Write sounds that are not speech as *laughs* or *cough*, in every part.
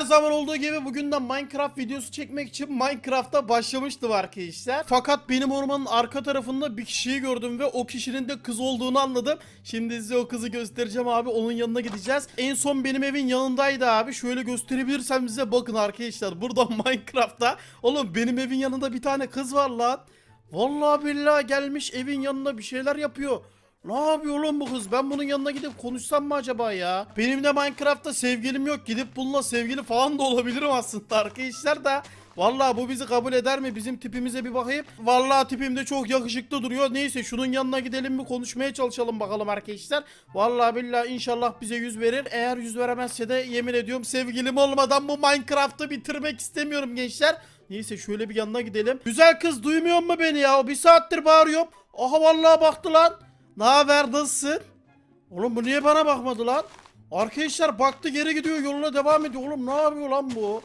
Her zaman olduğu gibi bugün de Minecraft videosu çekmek için Minecraft'a başlamıştım arkadaşlar. Fakat benim ormanın arka tarafında bir kişiyi gördüm ve o kişinin de kız olduğunu anladım. Şimdi size o kızı göstereceğim abi. Onun yanına gideceğiz. En son benim evin yanındaydı abi. Şöyle gösterebilirsem size bakın arkadaşlar. Burada *laughs* Minecraft'ta. Oğlum benim evin yanında bir tane kız var lan. Vallahi billahi gelmiş evin yanında bir şeyler yapıyor. Ne yapıyor oğlum bu kız? Ben bunun yanına gidip konuşsam mı acaba ya? Benim de Minecraft'ta sevgilim yok. Gidip bununla sevgili falan da olabilirim aslında arkadaşlar da. Vallahi bu bizi kabul eder mi? Bizim tipimize bir bakayım. Vallahi tipim de çok yakışıklı duruyor. Neyse şunun yanına gidelim bir konuşmaya çalışalım bakalım arkadaşlar. Vallahi billahi inşallah bize yüz verir. Eğer yüz veremezse de yemin ediyorum sevgilim olmadan bu Minecraft'ı bitirmek istemiyorum gençler. Neyse şöyle bir yanına gidelim. Güzel kız duymuyor mu beni ya? Bir saattir bağırıyorum. Aha vallahi baktı lan. Ne haber nasılsın? Oğlum bu niye bana bakmadı lan? Arkadaşlar baktı geri gidiyor yoluna devam ediyor. Oğlum ne yapıyor lan bu?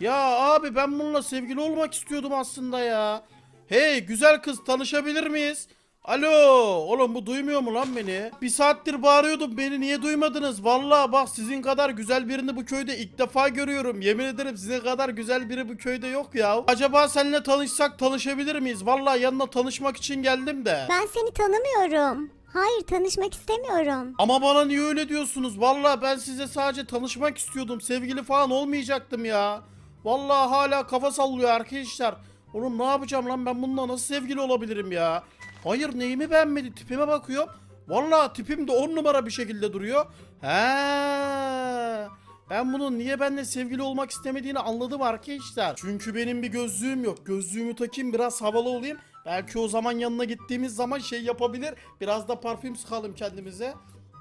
Ya abi ben bununla sevgili olmak istiyordum aslında ya. Hey güzel kız tanışabilir miyiz? Alo oğlum bu duymuyor mu lan beni? Bir saattir bağırıyordum beni niye duymadınız? Vallahi bak sizin kadar güzel birini bu köyde ilk defa görüyorum. Yemin ederim sizin kadar güzel biri bu köyde yok ya. Acaba seninle tanışsak tanışabilir miyiz? Vallahi yanına tanışmak için geldim de. Ben seni tanımıyorum. Hayır tanışmak istemiyorum. Ama bana niye öyle diyorsunuz? Vallahi ben size sadece tanışmak istiyordum. Sevgili falan olmayacaktım ya. Vallahi hala kafa sallıyor arkadaşlar. Oğlum ne yapacağım lan ben bununla nasıl sevgili olabilirim ya? Hayır neyimi beğenmedi tipime bakıyorum. Vallahi tipim de on numara bir şekilde duruyor. He. Ben bunun niye benimle sevgili olmak istemediğini anladım arkadaşlar. Çünkü benim bir gözlüğüm yok. Gözlüğümü takayım biraz havalı olayım. Belki o zaman yanına gittiğimiz zaman şey yapabilir. Biraz da parfüm sıkalım kendimize.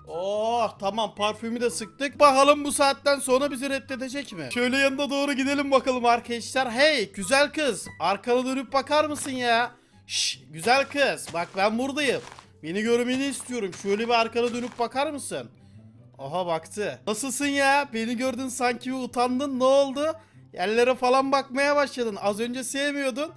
Oh tamam parfümü de sıktık. Bakalım bu saatten sonra bizi reddedecek mi? Şöyle yanına doğru gidelim bakalım arkadaşlar. Hey güzel kız arkana dönüp bakar mısın ya? Şş güzel kız bak ben buradayım. Beni görmeni istiyorum. Şöyle bir arkana dönüp bakar mısın? Aha baktı. Nasılsın ya? Beni gördün sanki bir utandın. Ne oldu? Yerlere falan bakmaya başladın. Az önce sevmiyordun.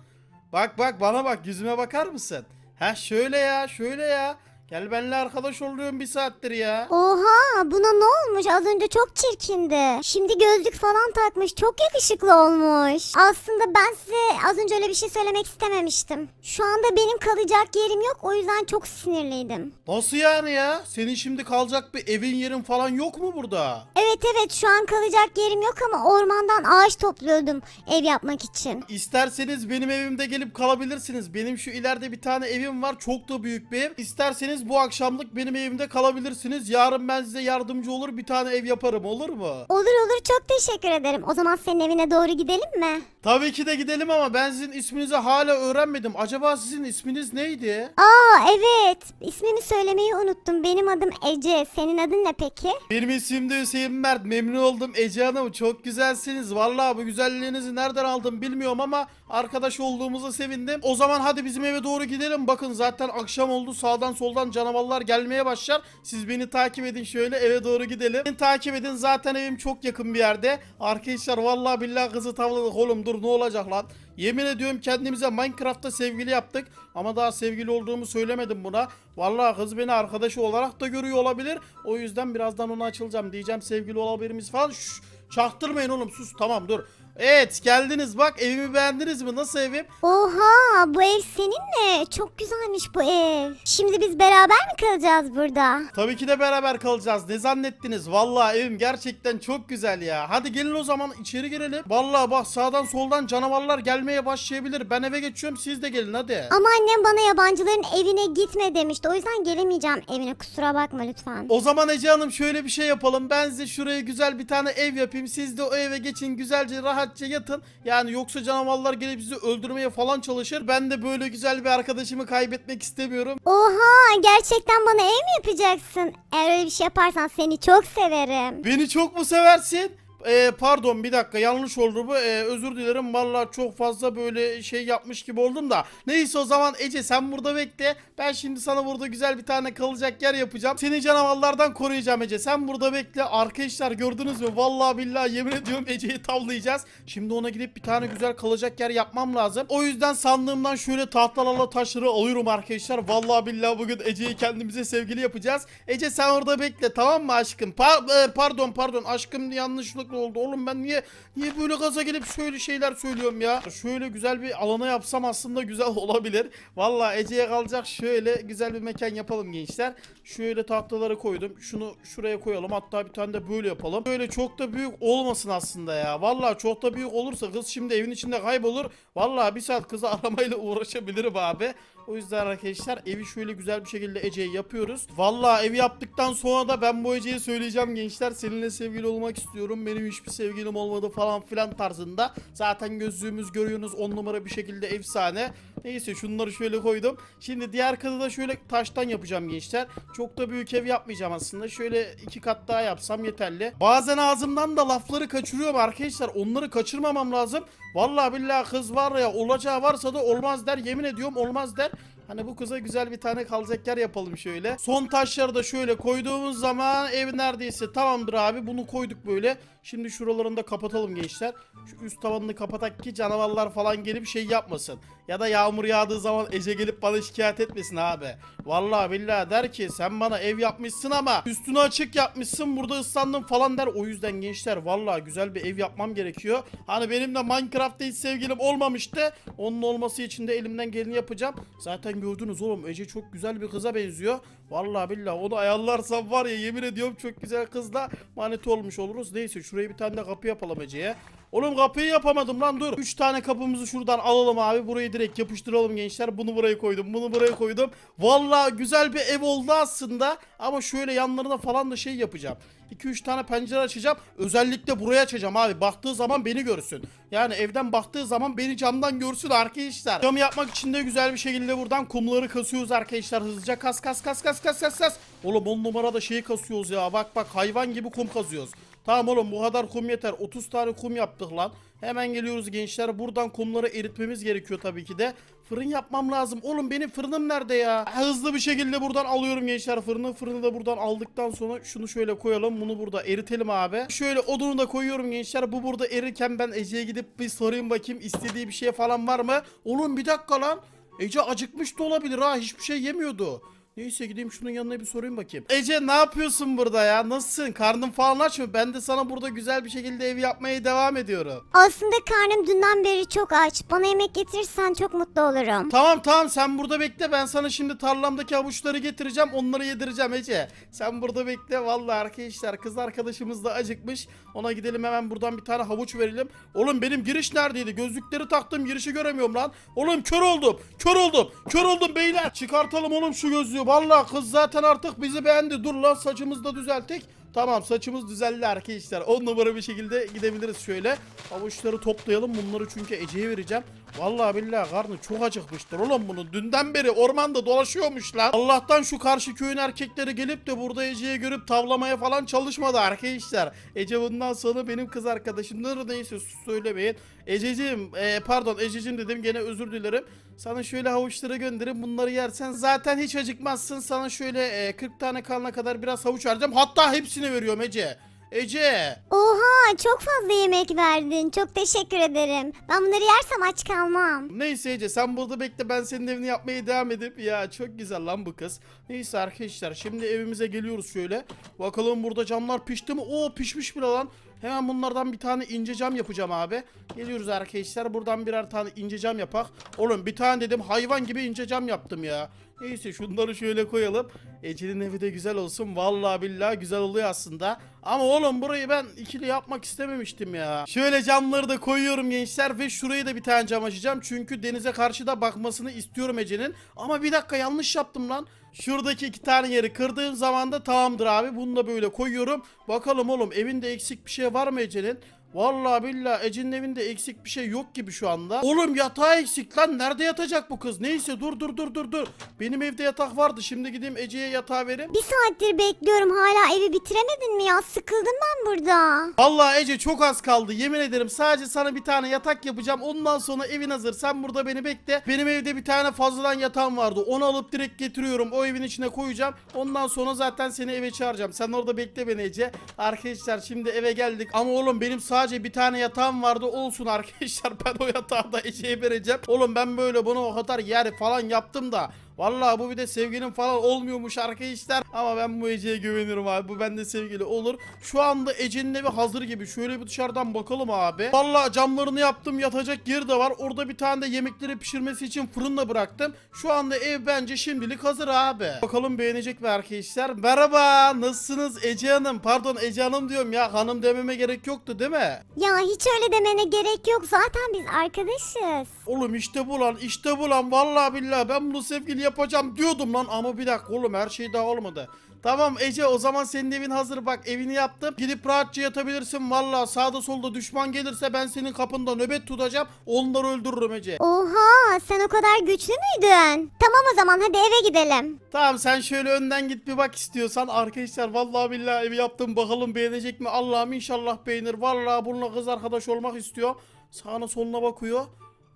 Bak bak bana bak yüzüme bakar mısın? Ha şöyle ya şöyle ya. Gel benimle arkadaş oluyorum bir saattir ya. Oha buna ne olmuş? Az önce çok çirkindi. Şimdi gözlük falan takmış. Çok yakışıklı olmuş. Aslında ben size az önce öyle bir şey söylemek istememiştim. Şu anda benim kalacak yerim yok. O yüzden çok sinirliydim. Nasıl yani ya? Senin şimdi kalacak bir evin yerin falan yok mu burada? Evet evet şu an kalacak yerim yok ama ormandan ağaç topluyordum ev yapmak için. İsterseniz benim evimde gelip kalabilirsiniz. Benim şu ileride bir tane evim var. Çok da büyük bir ev. İsterseniz bu akşamlık benim evimde kalabilirsiniz. Yarın ben size yardımcı olur bir tane ev yaparım olur mu? Olur olur çok teşekkür ederim. O zaman senin evine doğru gidelim mi? Tabii ki de gidelim ama ben sizin isminizi hala öğrenmedim. Acaba sizin isminiz neydi? Aa evet. İsmimi söylemeyi unuttum. Benim adım Ece. Senin adın ne peki? Benim isim de Hüseyin Mert. Memnun oldum Ece Hanım. Çok güzelsiniz. Vallahi bu güzelliğinizi nereden aldım bilmiyorum ama arkadaş olduğumuza sevindim. O zaman hadi bizim eve doğru gidelim. Bakın zaten akşam oldu. Sağdan soldan canavarlar gelmeye başlar. Siz beni takip edin şöyle eve doğru gidelim. Beni takip edin. Zaten evim çok yakın bir yerde. Arkadaşlar vallahi billahi kızı tavladık oğlum dur ne olacak lan? Yemin ediyorum kendimize Minecraft'ta sevgili yaptık ama daha sevgili olduğumu söylemedim buna. Vallahi kız beni arkadaşı olarak da görüyor olabilir. O yüzden birazdan ona açılacağım. Diyeceğim sevgili olabilir miyiz falan. Şşş, çaktırmayın oğlum sus tamam dur. Evet geldiniz bak evimi beğendiniz mi? Nasıl evim? Oha bu ev senin mi? Çok güzelmiş bu ev. Şimdi biz beraber mi kalacağız burada? Tabii ki de beraber kalacağız. Ne zannettiniz? Vallahi evim gerçekten çok güzel ya. Hadi gelin o zaman içeri girelim. Vallahi bak sağdan soldan canavarlar gelmeye başlayabilir. Ben eve geçiyorum siz de gelin hadi. Ama annem bana yabancıların evine gitme demişti. O yüzden gelemeyeceğim evine. Kusura bakma lütfen. O zaman Ece Hanım şöyle bir şey yapalım. Ben size şuraya güzel bir tane ev yapayım. Siz de o eve geçin güzelce rahatça yatın. Yani yoksa canavarlar gelip bizi öldürmeye falan çalışır. Ben de böyle güzel bir arkadaşımı kaybetmek istemiyorum. Oha gerçekten bana ev mi yapacaksın? Eğer öyle bir şey yaparsan seni çok severim. Beni çok mu seversin? Ee, pardon bir dakika yanlış oldu bu. Ee, özür dilerim vallahi çok fazla böyle şey yapmış gibi oldum da. Neyse o zaman Ece sen burada bekle. Ben şimdi sana burada güzel bir tane kalacak yer yapacağım. Seni canavarlardan koruyacağım Ece. Sen burada bekle. Arkadaşlar gördünüz mü? Vallahi billahi yemin ediyorum Ece'yi tavlayacağız. Şimdi ona gidip bir tane güzel kalacak yer yapmam lazım. O yüzden sandığımdan şöyle tahtalarla taşları alıyorum arkadaşlar. Vallahi billahi bugün Ece'yi kendimize sevgili yapacağız. Ece sen orada bekle tamam mı aşkım? Pa- e, pardon pardon aşkım yanlışlık sağlıklı oldu. Oğlum ben niye niye böyle gaza gelip şöyle şeyler söylüyorum ya. Şöyle güzel bir alana yapsam aslında güzel *laughs* olabilir. Valla Ece'ye kalacak şöyle güzel bir mekan yapalım gençler. Şöyle tahtaları koydum. Şunu şuraya koyalım. Hatta bir tane de böyle yapalım. Böyle çok da büyük olmasın aslında ya. Valla çok da büyük olursa kız şimdi evin içinde kaybolur. Valla bir saat kızı *laughs* aramayla uğraşabilirim abi. O yüzden arkadaşlar evi şöyle güzel bir şekilde Ece'ye yapıyoruz. Valla evi yaptıktan sonra da ben bu Ece'ye söyleyeceğim gençler. Seninle sevgili olmak istiyorum. Benim hiçbir sevgilim olmadı falan filan tarzında. Zaten gözlüğümüz görüyorsunuz 10 numara bir şekilde efsane. Neyse şunları şöyle koydum. Şimdi diğer katı da şöyle taştan yapacağım gençler. Çok da büyük ev yapmayacağım aslında. Şöyle iki kat daha yapsam yeterli. Bazen ağzımdan da lafları kaçırıyorum arkadaşlar. Onları kaçırmamam lazım. Vallahi billahi kız var ya olacağı varsa da olmaz der. Yemin ediyorum olmaz der. Hani bu kıza güzel bir tane kalacak yer yapalım şöyle. Son taşları da şöyle koyduğumuz zaman ev neredeyse tamamdır abi. Bunu koyduk böyle. Şimdi şuralarını da kapatalım gençler. Şu üst tavanını kapatak ki canavarlar falan gelip şey yapmasın. Ya da yağmur yağdığı zaman Ece gelip bana şikayet etmesin abi. Vallahi billahi der ki sen bana ev yapmışsın ama üstünü açık yapmışsın burada ıslandım falan der. O yüzden gençler vallahi güzel bir ev yapmam gerekiyor. Hani benim de Minecraft'ta hiç sevgilim olmamıştı. Onun olması için de elimden geleni yapacağım. Zaten gördünüz oğlum Ece çok güzel bir kıza benziyor. Vallahi billahi onu ayarlarsam var ya yemin ediyorum çok güzel kızla manita olmuş oluruz. Neyse şuraya bir tane de kapı yapalım Ece'ye. Oğlum kapıyı yapamadım lan dur. 3 tane kapımızı şuradan alalım abi. Burayı direkt yapıştıralım gençler. Bunu buraya koydum. Bunu buraya koydum. Vallahi güzel bir ev oldu aslında. Ama şöyle yanlarına falan da şey yapacağım. 2-3 tane pencere açacağım. Özellikle buraya açacağım abi. Baktığı zaman beni görsün. Yani evden baktığı zaman beni camdan görsün arkadaşlar. Cam yapmak için de güzel bir şekilde buradan kumları kasıyoruz arkadaşlar. Hızlıca kas kas kas kas kas kas kas. Oğlum 10 numarada şeyi kasıyoruz ya. Bak bak hayvan gibi kum kazıyoruz. Tamam oğlum bu kadar kum yeter. 30 tane kum yaptık lan. Hemen geliyoruz gençler. Buradan kumları eritmemiz gerekiyor tabii ki de. Fırın yapmam lazım. Oğlum benim fırınım nerede ya? Hızlı bir şekilde buradan alıyorum gençler fırını. Fırını da buradan aldıktan sonra şunu şöyle koyalım. Bunu burada eritelim abi. Şöyle odunu da koyuyorum gençler. Bu burada erirken ben Ece'ye gidip bir sorayım bakayım. istediği bir şey falan var mı? Oğlum bir dakika lan. Ece acıkmış da olabilir ha. Hiçbir şey yemiyordu. Neyse gideyim şunun yanına bir sorayım bakayım. Ece ne yapıyorsun burada ya? Nasılsın? Karnın falan aç mı? Ben de sana burada güzel bir şekilde ev yapmaya devam ediyorum. Aslında karnım dünden beri çok aç. Bana yemek getirirsen çok mutlu olurum. Tamam tamam sen burada bekle. Ben sana şimdi tarlamdaki havuçları getireceğim. Onları yedireceğim Ece. Sen burada bekle. Vallahi arkadaşlar kız arkadaşımız da acıkmış. Ona gidelim hemen buradan bir tane havuç verelim. Oğlum benim giriş neredeydi? Gözlükleri taktım girişi göremiyorum lan. Oğlum kör oldum. Kör oldum. Kör oldum beyler. Çıkartalım oğlum şu gözlüğü. Vallahi kız zaten artık bizi beğendi. Dur lan saçımızı da düzelttik. Tamam saçımız düzeldi arkadaşlar. 10 numara bir şekilde gidebiliriz şöyle. Havuçları toplayalım. Bunları çünkü Ece'ye vereceğim. Vallahi billahi karnı çok acıkmıştır oğlum bunun. Dünden beri ormanda dolaşıyormuşlar. Allah'tan şu karşı köyün erkekleri gelip de burada Ece'yi görüp tavlamaya falan çalışmadı arkadaşlar. Ece bundan sonra benim kız arkadaşımdır. Neyse söylemeyin. Ececiğim e, pardon Ececiğim dedim gene özür dilerim. Sana şöyle havuçları gönderin bunları yersen zaten hiç acıkmazsın. Sana şöyle e, 40 tane kalana kadar biraz havuç vereceğim. Hatta hepsini veriyorum Ece. Ece. Oha çok fazla yemek verdin. Çok teşekkür ederim. Ben bunları yersem aç kalmam. Neyse Ece sen burada bekle ben senin evini yapmaya devam edip ya çok güzel lan bu kız. Neyse arkadaşlar şimdi evimize geliyoruz şöyle. Bakalım burada camlar pişti mi? Oo pişmiş bile lan. Hemen bunlardan bir tane ince cam yapacağım abi. Geliyoruz arkadaşlar buradan birer tane ince cam yapak. Oğlum bir tane dedim hayvan gibi ince cam yaptım ya. Neyse şunları şöyle koyalım. Ece'nin evi de güzel olsun. Vallahi billahi güzel oluyor aslında. Ama oğlum burayı ben ikili yapmak istememiştim ya. Şöyle camları da koyuyorum gençler ve şurayı da bir tane cam açacağım. Çünkü denize karşı da bakmasını istiyorum Ece'nin. Ama bir dakika yanlış yaptım lan. Şuradaki iki tane yeri kırdığım zaman da tamamdır abi. Bunu da böyle koyuyorum. Bakalım oğlum evinde eksik bir şey var mı Ece'nin? Vallahi billahi Ece'nin evinde eksik bir şey yok gibi şu anda. Oğlum yatağı eksik lan. Nerede yatacak bu kız? Neyse dur dur dur dur dur. Benim evde yatak vardı. Şimdi gideyim Ece'ye yatağı vereyim. Bir saattir bekliyorum. Hala evi bitiremedin mi ya? Sıkıldım ben burada. Vallahi Ece çok az kaldı. Yemin ederim sadece sana bir tane yatak yapacağım. Ondan sonra evin hazır. Sen burada beni bekle. Benim evde bir tane fazladan yatağım vardı. Onu alıp direkt getiriyorum. O evin içine koyacağım. Ondan sonra zaten seni eve çağıracağım. Sen orada bekle beni Ece. Arkadaşlar şimdi eve geldik. Ama oğlum benim sadece bir tane yatağım vardı. Olsun arkadaşlar. *laughs* Ben o yatağı da Ece'ye vereceğim. Oğlum ben böyle bunu o kadar yer falan yaptım da. Vallahi bu bir de sevgilin falan olmuyormuş arkadaşlar. Ama ben bu Ece'ye güvenirim abi. Bu bende sevgili olur. Şu anda Ece'nin evi hazır gibi. Şöyle bir dışarıdan bakalım abi. Vallahi camlarını yaptım. Yatacak yeri de var. Orada bir tane de yemekleri pişirmesi için fırında bıraktım. Şu anda ev bence şimdilik hazır abi. Bakalım beğenecek mi arkadaşlar? Merhaba. Nasılsınız Ece Hanım? Pardon Ece Hanım diyorum ya. Hanım dememe gerek yoktu değil mi? Ya hiç öyle demene gerek yok. Zaten biz arkadaşız. Oğlum işte bu lan işte bu lan vallahi billahi ben bunu sevgili yapacağım diyordum lan ama bir dakika oğlum her şey daha olmadı. Tamam Ece o zaman senin evin hazır bak evini yaptım. Gidip rahatça yatabilirsin vallahi sağda solda düşman gelirse ben senin kapında nöbet tutacağım. Onları öldürürüm Ece. Oha sen o kadar güçlü müydün? Tamam o zaman hadi eve gidelim. Tamam sen şöyle önden git bir bak istiyorsan. Arkadaşlar vallahi billahi evi yaptım bakalım beğenecek mi? Allah'ım inşallah beğenir. Vallahi bununla kız arkadaş olmak istiyor. Sağına soluna bakıyor.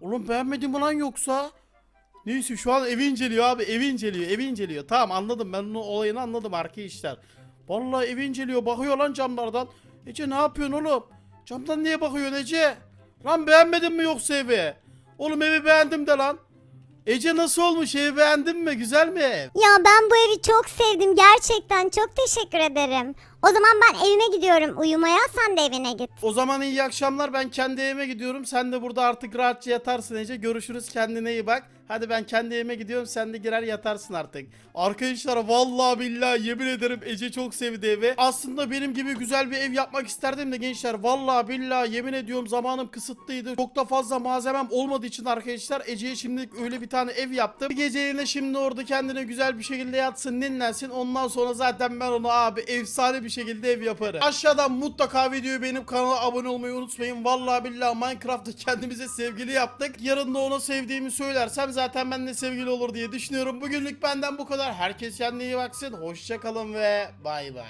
Oğlum beğenmedi mi lan yoksa? Neyse şu an evi inceliyor abi evi inceliyor evi inceliyor. Tamam anladım ben onun olayını anladım arkadaşlar. Vallahi evi inceliyor bakıyor lan camlardan. Ece ne yapıyorsun oğlum? Camdan niye bakıyorsun Ece? Lan beğenmedin mi yoksa evi? Oğlum evi beğendim de lan. Ece nasıl olmuş evi beğendin mi güzel mi ev? Ya ben bu evi çok sevdim gerçekten çok teşekkür ederim. O zaman ben evime gidiyorum uyumaya sen de evine git. O zaman iyi akşamlar ben kendi evime gidiyorum. Sen de burada artık rahatça yatarsın Ece. Görüşürüz kendine iyi bak. Hadi ben kendi evime gidiyorum. Sen de girer yatarsın artık. Arkadaşlar vallahi billahi yemin ederim Ece çok sevdi evi. Aslında benim gibi güzel bir ev yapmak isterdim de gençler. Vallahi billahi yemin ediyorum zamanım kısıtlıydı. Çok da fazla malzemem olmadığı için arkadaşlar Ece'ye şimdilik öyle bir tane ev yaptım. Bir geceliğine şimdi orada kendine güzel bir şekilde yatsın dinlensin. Ondan sonra zaten ben onu abi efsane bir şekilde ev yaparım. Aşağıdan mutlaka videoyu beğenip kanala abone olmayı unutmayın. Vallahi billahi Minecraft'ta kendimize sevgili yaptık. Yarın da ona sevdiğimi söylersem zaten benimle sevgili olur diye düşünüyorum. Bugünlük benden bu kadar. Herkes kendine iyi baksın. Hoşçakalın ve bay bay.